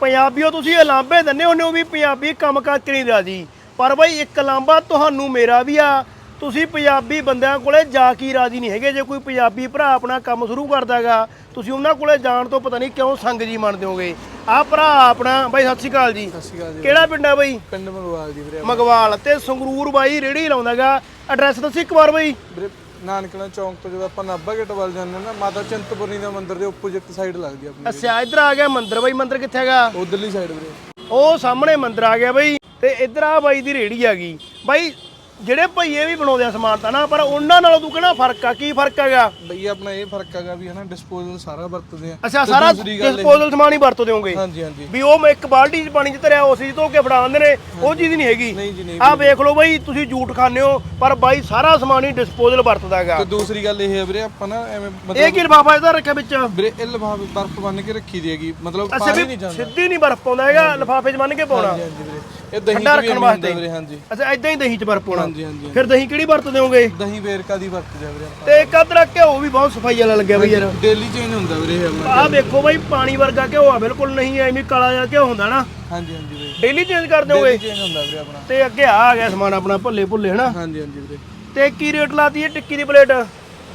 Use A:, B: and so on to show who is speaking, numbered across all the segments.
A: ਪੰਜਾਬੀਓ ਤੁਸੀਂ ਲਾਂਬੇ ਦਿੰਦੇ ਹੁੰਦੇ ਹੋ ਵੀ ਪੰਜਾਬੀ ਕੰਮ ਕਰਕੇ ਨਹੀਂ ਰਾਜੀ ਪਰ ਬਈ ਇੱਕ ਲਾਂਬਾ ਤੁਹਾਨੂੰ ਮੇਰਾ ਵੀ ਆ। ਤੁਸੀਂ ਪੰਜਾਬੀ ਬੰਦਿਆਂ ਕੋਲੇ ਜਾ ਕੇ ਰਾਜੀ ਨਹੀਂ ਹੈਗੇ। ਜੇ ਕੋਈ ਪੰਜਾਬੀ ਭਰਾ ਆਪਣਾ ਕੰਮ ਸ਼ੁਰੂ ਕਰਦਾਗਾ ਤੁਸੀਂ ਉਹਨਾਂ ਕੋਲੇ ਜਾਣ ਤੋਂ ਪਤਾ ਨਹੀਂ ਕਿਉਂ ਸੰਗ ਜੀ ਮੰਨਦੇ ਹੋਗੇ ਆਹ ਭਰਾ ਆਪਣਾ ਬਾਈ ਸਤਿ ਸ਼੍ਰੀ ਅਕਾਲ ਜੀ।
B: ਸਤਿ ਸ਼੍ਰੀ ਅਕਾਲ ਜੀ।
A: ਕਿਹੜਾ ਪਿੰਡ ਆ ਬਾਈ?
B: ਪਿੰਡ ਮੰਗਵਾਲ ਜੀ ਵੀਰੇ
A: ਮਗਵਾਲ ਤੇ ਸੰਗਰੂਰ ਬਾਈ ਰੇੜੀ ਲਾਉਂਦਾਗਾ। ਐਡਰੈਸ ਦੱਸੀ ਇੱਕ ਵਾਰ ਬਾਈ।
B: ਨਾਨਕਲਾ ਚੌਂਕ ਤੋਂ ਜਦੋਂ ਆਪਾਂ ਨਾਭਾ ਗੇਟ ਵੱਲ ਜਾਂਦੇ ਹਾਂ ਨਾ ਮਾਤਾ ਚਿੰਤਪੁਰਨੀ ਦਾ ਮੰਦਿਰ ਦੇ ਆਪੋਜ਼ਿਟ ਸਾਈਡ ਲੱਗਦੀ ਆਪਣੀ
A: ਅੱਛਾ ਇੱਧਰ ਆ ਗਿਆ ਮੰਦਿਰ ਬਾਈ ਮੰਦਿਰ ਕਿੱਥੇ ਹੈਗਾ?
B: ਉਧਰਲੀ ਸਾਈਡ ਵੀਰੇ।
A: ਉਹ ਸਾਹਮਣੇ ਮੰਦਿਰ ਆ ਗਿਆ ਬਈ ਤੇ ਇੱਧਰ ਆ ਬਾਈ ਦੀ ਰੇੜੀ ਆ ਗਈ। ਬਾਈ ਜਿਹੜੇ ਭਈਏ ਵੀ ਬਣਾਉਂਦੇ ਆ ਸਮਾਨ ਤਾਂ ਨਾ ਪਰ ਉਹਨਾਂ ਨਾਲੋਂ ਤੂੰ ਕਹਿਣਾ ਫ਼ਰਕ ਆ? ਕੀ ਫ਼ਰਕ ਹੈਗਾ?
B: ਬਈ ਆਪਣਾ ਇਹ ਫ਼ਰਕ ਹੈਗਾ ਵੀ ਹਨਾ ਡਿਸਪੋਜ਼ਲ ਸਾਰਾ ਵਰਤਦੇ ਆ।
A: ਅੱਛਾ
B: ਤੇ
A: ਸਾਰਾ
B: ਦੂਸਰੀ ਗੱਲ ਇਹ-
A: ਡਿਸਪੋਜ਼ਲ ਸਮਾਨ ਹੀ ਵਰਤੋਂ ਦਿਓਗੇ?
B: ਹਾਂਜੀ ਹਾਂਜੀ।
A: ਵੀ ਉਹ ਮੈਂ ਇੱਕ ਬਾਲਟੀ 'ਚ ਪਾਣੀ 'ਚ ਧਰਿਆ ਉਸੇ 'ਚ ਧੋ ਕੇ ਫੜਾ ਦਿੰਦੇ ਨੇ ਉਹ ਚੀਜ਼ ਨਹੀਂ ਹੈਗੀ।
B: ਨਹੀਂ ਜੀ ਨਹੀਂ
A: ਆ ਵੇਖ ਲਓ ਬਾਈ ਤੁਸੀਂ ਝੂਠ ਖਾਂਦੇ ਹੋ ਪਰ ਬਾਈ ਸਾਰਾ ਸਮਾਨ ਹੀ ਡਿਸਪੋਜ਼ਲ ਵਰਤਦਾ ਹੈਗਾ।
B: ਤੇ ਦੂਸਰੀ ਗੱਲ ਇਹ ਹੈ ਵੀਰੇ ਆਪਾਂ ਨਾ ਐਵੇਂ
A: ਇਹ
B: ਮਤਲਬ
A: ਕੀ ਲਿਫਾਫਾ ਇਹਦਾ ਰੱਖਿਆ ਵਿੱਚ?
B: ਵੀਰੇ ਇਹ ਲਿਫਾਫੇ ਬਰਫ਼ ਬੰਨ ਕੇ ਰੱਖੀ ਦੀ ਹੈਗੀ ਮਤਲਬ
A: ਅੱਛਾ
B: ਪਾਣੀ
A: ਵੀ
B: ਨਹੀਂ ਜਾਂਦਾ।
A: ਸਿੱਧੀ ਨਹੀਂ ਬਰਫ ਪਾਉਂਦਾ ਹੈਗਾ ਲਿਫਾਫੇ 'ਚ ਬੰਨ ਕੇ ਪਾਉਣਾ।
B: ਹਾਂਜੀ ਹਾਂਜੀ ਵੀਰੇ। ਇਹ ਦਹੀਂ
A: ਠੰਡਾ
B: ਚ ਵੀ
A: ਰੱਖਣ
B: ਐਵੇਂ ਹੁੰਦਾ
A: ਵਾਸਤੇ।
B: ਵੀਰੇ ਹਾਂਜੀ।
A: ਅੱਛਾ ਐਦਾਂ ਹੀ ਦਹੀਂ 'ਚ ਬਰਫ ਪਾਉਣਾ।
B: ਹਾਂਜੀ ਹਾਂਜੀ
A: ਫਿਰ ਦਹੀਂ ਕਿਹੜੀ ਵਰਤ ਦਿਓਗੇ
B: ਦਹੀਂ ਵੇਰਕਾ ਦੀ ਵਰਤਦੇ ਆ ਵੀਰੇ
A: ਤੇ ਇੱਕ ਅਦਰਕ ਘਿਓ ਵੀ ਬਹੁਤ ਸਫ਼ਾਈ ਵਾਲਾ ਲੱਗਿਆ ਬਈ ਯਾਰ।
B: ਡੇਲੀ ਚੇਂਜ ਹੁੰਦਾ ਵੀਰੇ ਇਹ
A: ਆਹ ਵੇਖੋ ਬਾਈ ਪਾਣੀ ਵਰਗਾ ਘਿਓ ਆ ਬਿਲਕੁਲ ਨਹੀਂ ਐਵੇਂ ਕਾਲਾ ਜਿਹਾ ਘਿਓ ਹੁੰਦਾ ਨਾ।
B: ਹਾਂਜੀ ਹਾਂਜੀ ਵੀਰੇ।
A: ਡੇਲੀ ਚੇਂਜ ਕਰ ਦਿਓਗੇ
B: ਡੇਲੀ ਚੇਂਜ ਹੁੰਦਾ ਵੀਰੇ ਆਪਣਾ।
A: ਤੇ ਅੱਗੇ ਆ ਆ ਗਿਆ ਸਮਾਨ ਆਪਣਾ ਭੱਲੇ ਭੁੱਲੇ ਹਨਾ?
B: ਹਾਂਜੀ ਹਾਂਜੀ ਵੀਰੇ।
A: ਤੇ ਕੀ ਰੇਟ ਲਾਤੀ ਹੈ ਟਿੱਕੀ ਦੀ ਪਲੇਟ?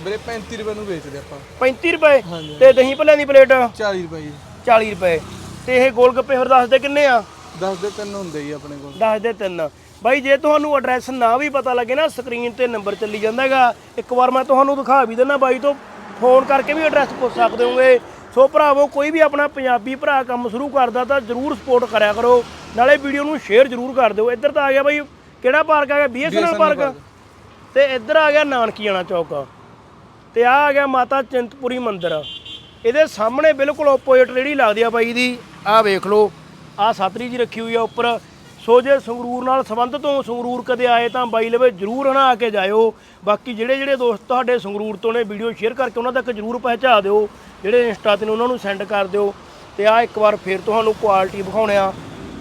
B: ਵੀਰੇ 35 ਰੁਪਏ ਨੂੰ ਵੇਚਦੇ ਆਪਾਂ।
A: 35 ਰੁਪਏ?
B: ਹਾਂਜੀ।
A: ਤੇ ਦਹੀਂ ਭੱਲਿਆਂ ਦੀ ਪਲੇਟ?
B: 40 ਰੁਪਏ ਜੀ।
A: 40 ਰੁਪਏ। ਤੇ ਇਹ ਗੋਲ ਗੱਪੇ ਫਿਰ ਦੱਸ ਦੇ ਕਿੰਨੇ ਆ?
B: 10 ਦੇ ਤਿੰਨ ਹੁੰਦੇ ਜੀ ਆਪਣੇ ਕੋਲ।
A: ਦੱਸ ਦੇ ਤਿੰਨ। ਬਾਈ ਜੇ ਤੁਹਾਨੂੰ ਐਡਰੈਸ ਨਾ ਵੀ ਪਤਾ ਲੱਗੇ ਨਾ ਸਕਰੀਨ ਤੇ ਨੰਬਰ ਚੱਲੀ ਜਾਂਦਾ ਹੈਗਾ। ਇੱਕ ਵਾਰ ਮੈਂ ਤੁਹਾਨੂੰ ਦਿਖਾ ਵੀ ਦਿੰਦਾ ਬਾਈ ਤੋਂ। ਫੋਨ ਕਰਕੇ ਵੀ ਐਡਰੈਸ ਪੁੱਛ ਸਕਦੇ ਹੋਗੇ। ਸੋ ਭਰਾਵੋ ਕੋਈ ਵੀ ਆਪਣਾ ਪੰਜਾਬੀ ਭਰਾ ਕੰਮ ਸ਼ੁਰੂ ਕਰਦਾ ਤਾਂ ਜਰੂਰ ਸਪੋਰਟ ਕਰਿਆ ਕਰੋ। ਨਾਲੇ ਵੀਡੀਓ ਨੂੰ ਸ਼ੇਅਰ ਜਰੂਰ ਕਰ ਦਿਓ। ਇੱਧਰ ਤਾਂ ਆ ਗਿਆ ਬਾਈ ਕਿਹੜਾ ਪਾਰਕ ਆ ਗਿਆ? ਬੀਐਸਐਨਐਲ ਪਾਰਕ ਤੇ ਇੱਧਰ ਆ ਗਿਆ ਨਾਨਕੀਆਣਾ ਚੌਕ। ਤੇ ਆ ਆ ਗਿਆ ਮਾਤਾ ਚਿੰਤਪੁਰੀ ਮੰਦਿਰ। ਇਹਦੇ ਸਾਹਮਣੇ ਬਿਲਕੁਲ ਆਪੋਜ਼ਿਟ ਰੇੜੀ ਲੱਗਦੀ ਆ ਬਾਈ ਦੀ। ਆਹ ਵੇਖ ਲਓ। ਆਹ ਸਾਤਰੀ ਜੀ ਰੱਖੀ ਹੋਈ ਆ ਉੱਪਰ। ਸੋ ਜੇ ਸੰਗਰੂਰ ਨਾਲ ਸੰਬੰਧਿਤ ਹੋ ਸੰਗਰੂਰ ਕਦੇ ਆਏ ਤਾਂ ਬਾਈ ਲਵੇ ਜਰੂਰ ਹਨਾ ਆ ਕੇ ਜਾਇਓ। ਬਾਕੀ ਜਿਹੜੇ ਜਿਹੜੇ ਦੋਸਤ ਤੁਹਾਡੇ ਸੰਗਰੂਰ ਤੋਂ ਨੇ ਵੀਡੀਓ ਸ਼ੇਅਰ ਕਰਕੇ ਉਹਨਾਂ ਤੱਕ ਜਰੂਰ ਪਹੁੰਚਾ ਦਿਓ। ਜਿਹੜੇ ਇੰਸਟਾ ਤੇ ਨੇ ਉਹਨਾਂ ਨੂੰ ਸੈਂਡ ਕਰ ਦਿਓ। ਤੇ ਆ ਇੱਕ ਵਾਰ ਫੇਰ ਤੁਹਾਨੂੰ ਕੁਆਲਿਟੀ ਵਿਖਾਉਣੇ ਆ।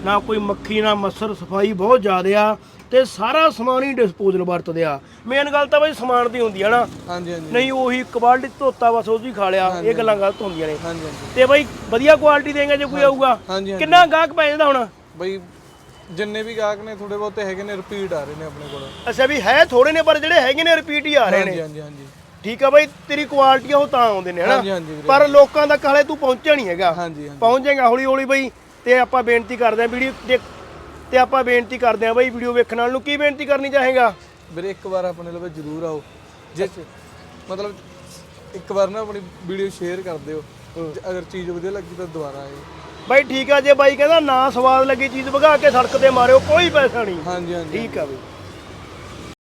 A: ਨਾ ਕੋਈ ਮੱਖੀ, ਨਾ ਮੱਛਰ ਸਫ਼ਾਈ ਬਹੁਤ ਜ਼ਿਆਦਾ ਆ। ਤੇ ਸਾਰਾ ਸਮਾਨ ਹੀ ਡਿਸਪੋਜ਼ਲ ਵਰਤਦੇ ਆ। ਮੇਨ ਗੱਲ ਤਾਂ ਬਈ ਸਮਾਨ ਦੀ ਹੁੰਦੀ ਆ ਨਾ।
B: ਹਾਂਜੀ ਹਾਂਜੀ।
A: ਨਹੀਂ ਉਹੀ ਕੁਆਲਿਟੀ ਧੋਤਾ ਬਸ ਉਹਦੀ ਖਾ ਲਿਆ। ਇਹ ਗੱਲਾਂ ਗਲਤ ਹੁੰਦੀਆਂ ਨੇ।
B: ਹਾਂਜੀ ਹਾਂਜੀ।
A: ਤੇ ਬਾਈ ਵਧੀਆ ਕੁਆਲਿਟੀ ਦੇਂਗੇ ਜੇ ਕੋਈ ਆਊਗਾ।
B: ਹਾਂਜੀ ਹਾਂਜੀ।
A: ਕਿੰਨਾ ਗਾਹਕ ਪੈ ਜਾਂਦਾ ਹੁਣ?
B: ਬਈ ਜਿੰਨੇ ਵੀ ਗਾਹਕ ਨੇ ਥੋੜੇ ਬਹੁਤੇ ਹੈਗੇ ਨੇ ਰਿਪੀਟ ਆ ਰਹੇ ਨੇ ਆਪਣੇ ਕੋਲ।
A: ਅੱਛਾ ਵੀ ਹੈ ਥੋੜੇ ਨੇ ਪਰ ਜਿਹੜੇ ਹੈਗੇ ਨੇ ਰਿਪੀਟ ਹੀ ਆ ਰਹੇ
B: ਹਾਂਜੀ
A: ਨੇ।
B: ਹਾਂਜੀ ਹਾਂਜੀ
A: ਠੀਕ ਆ ਬਾਈ ਤੇਰੀ ਕੁਆਲਿਟੀ ਉਹ ਤਾਂ ਆਉਂਦੇ ਨੇ ਹਨਾ?
B: ਹਾਂਜੀ ਹਾਂਜੀ
A: ਪਰ ਲੋਕਾਂ ਤੱਕ ਹਲੇ ਤੂੰ ਪਹੁੰਚਿਆ ਨਹੀਂ ਹੈਗਾ।
B: ਹਾਂਜੀ ਹਾਂਜੀ।
A: ਪਹੁੰਚ ਜਾਏਗਾ ਹੌਲੀ ਹੌਲੀ ਬਈ। ਤੇ ਆਪਾਂ ਬੇਨਤੀ ਕਰਦੇ ਆਂ ਵੀਡੀਓ ਤੇ ਆਪਾਂ ਬੇਨਤੀ ਕਰਦੇ ਆਂ ਬਈ ਵੀਡੀਓ ਵੇਖਣ ਵਾਲ ਨੂੰ ਕੀ ਬੇਨਤੀ ਕਰਨੀ ਚਾਹੇਗਾ?
B: ਵੀਰੇ ਇੱਕ ਵਾਰ ਆਪਣੇ ਲਵੇ ਜ਼ਰੂਰ ਆਓ। ਜੇ ਮਤਲਬ ਇੱਕ ਵਾਰ ਨਾ ਆਪਣੀ ਵੀਡੀਓ ਸ਼ੇਅਰ ਕਰ ਦਿਓ। ਅਗਰ ਚੀਜ਼ ਵਧੀਆ ਲੱਗੀ ਤਾਂ ਦੁਬਾਰਾ ਆਇਓ।
A: ਬਾਈ ਠੀਕ ਆ ਜੇ ਬਾਈ ਕਹਿੰਦਾ ਨਾ ਸਵਾਦ ਲੱਗੀ ਚੀਜ਼ ਵਗਾ ਕੇ ਸੜਕ ਤੇ ਮਾਰਿਓ ਕੋਈ ਪੈਸਾ ਨਹੀਂ।
B: ਹਾਂਜੀ ਹਾਂਜੀ।
A: ਠੀਕ ਆ ਬਈ।